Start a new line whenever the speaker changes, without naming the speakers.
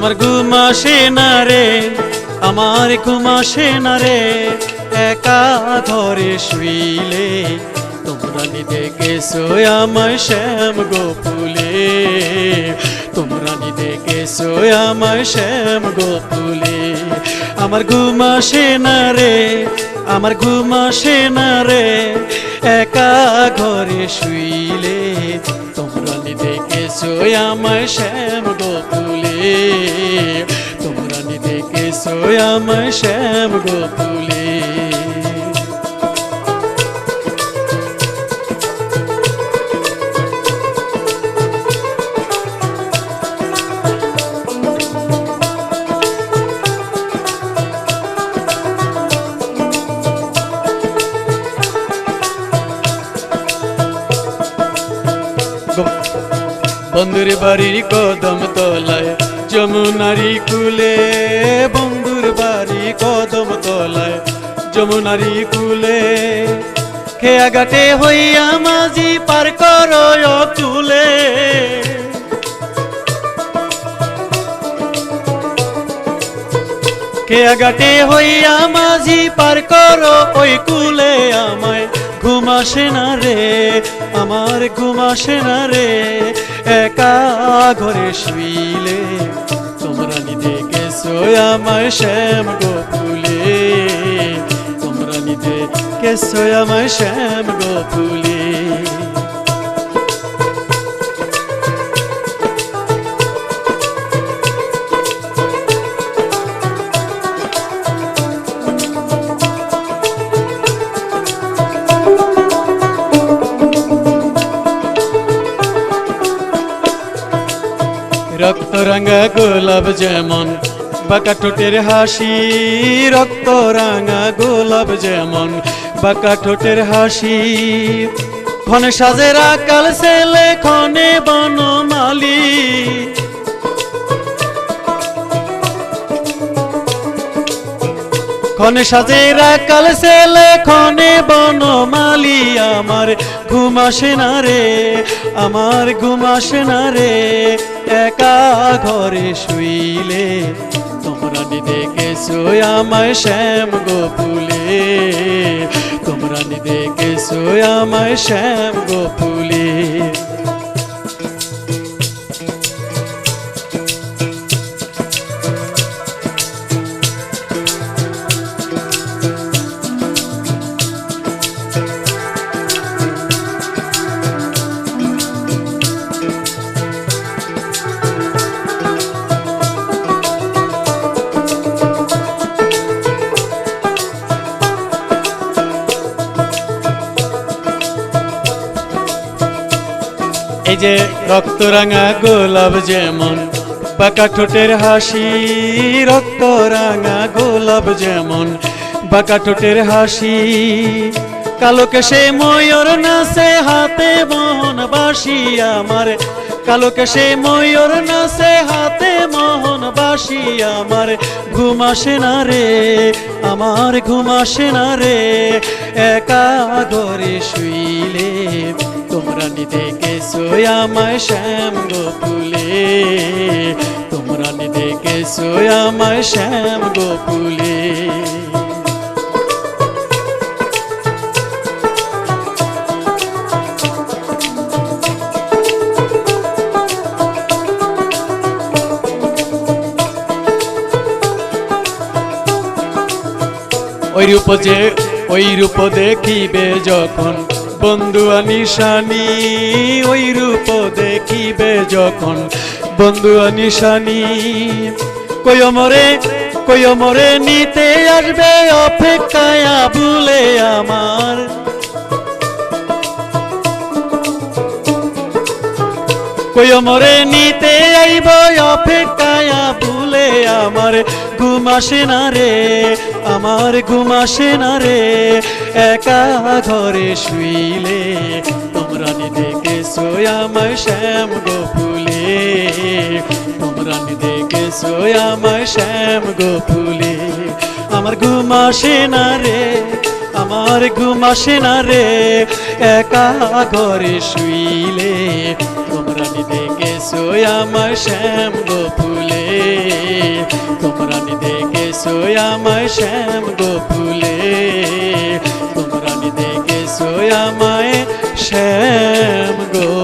আমার ঘুম আসে না রে, আমার ঘুম আসে না রে। একা ঘরে শুইলে তোমরা নি দেখেছ আমার শ্যাম গোপুলে তোমরা নি দেখেছ আমার শ্যাম গোপুলে আমার ঘুম আসে না রে, আমার ঘুম আসে না রে। একা ঘরে শুইলে তোমরা নি দেখেছ আমার শ্যাম গোপুলে তোমরা নি দেখেছ আমার শ্যাম গোপুলে বন্ধুর বাড়ির কদম তলায় যমুনারি কুলে, বন্ধুর বাড়ি কদম তলায়। যমুনারি কুলে, খেয়া গাটে হইয়া মাঝি পার করো তুলে খেয়া গাটে হইয়া মাঝি পার করো ওই কুলে আমায়। ঘুম আসে না রে, আমার ঘুম আসে না রে। একা ঘরে শুইলে তোমরা নিতে গেছো আমার শ্যাম গোপুলে তোমরা নিতে গেছো আমার শ্যাম গোপুলে রক্ত রাঙা গোলাপ যেমন বাঁকা ঠোঁটের হাসি, রক্ত রাঙা গোলাপ যেমন বাঁকা ঠোঁটের হাসি। ক্ষণে সাজের আকাল ছেলে ক্ষণে বনমালী। ক্ষণে সাজের আকাল ছেলে ক্ষণে বনমালী আমার। ঘুম আসে না রে, আমার ঘুম আসে না রে। একা ঘরে শুইলে, তোমরা নি দেখেছ আমায় শ্যাম গোপুলে তোমরা নি দেখেছ আমায় শ্যাম গোপুলে এই যে রক্ত রাঙা গোলাপ যেমন বাঁকা ঠোঁটের হাসি রক্ত রাঙা গোলাপ যেমন বাঁকা ঠোঁটের হাসি। কালো কেশে ময়ূর নাচে হাতে মোহন বাসি আমার, কালো কেশে ময়ূর নাচে হাতে মোহন বাসি আমার। ঘুম আসে না রে, আমার ঘুম আসে না রে, একা ঘরে শুইলে তোমরা নি দেখেছ আমায় শ্যাম গোপুলে তোমরা নি দেখেছ আমায় শ্যাম গোপুলে ওই রূপ যে ওই রূপ দেখিবে যখন বন্ধু আনিশানি, ওই রূপ দেখিবে যখন। বন্ধু আনিশানি কই মরে কই মরে, নিতে আসবে অপেক্ষায় ভুলে আমার। কই মরে, নিতে আইব অপেক্ষায় ভুলে আমার ঘুম আসে না রে, আমার ঘুম আসে না রে। একা ঘরে শুইলে তোমরা নি দেখেছ আমার শ্যাম গোপুলে তোমরা নি দেখেছ আমার শ্যাম গোপুলে আমার ঘুম আসে না রে, আমার ঘুম আসে না রে। একা ঘরে শুইলে, তোমরা নি দেখেছ আমার শ্যাম গোপুলে তোমরা নি দেখেছ আমার শ্যাম গো ফুলে। তোমরা দেখেছ আমায় শ্যাম গো ফুলে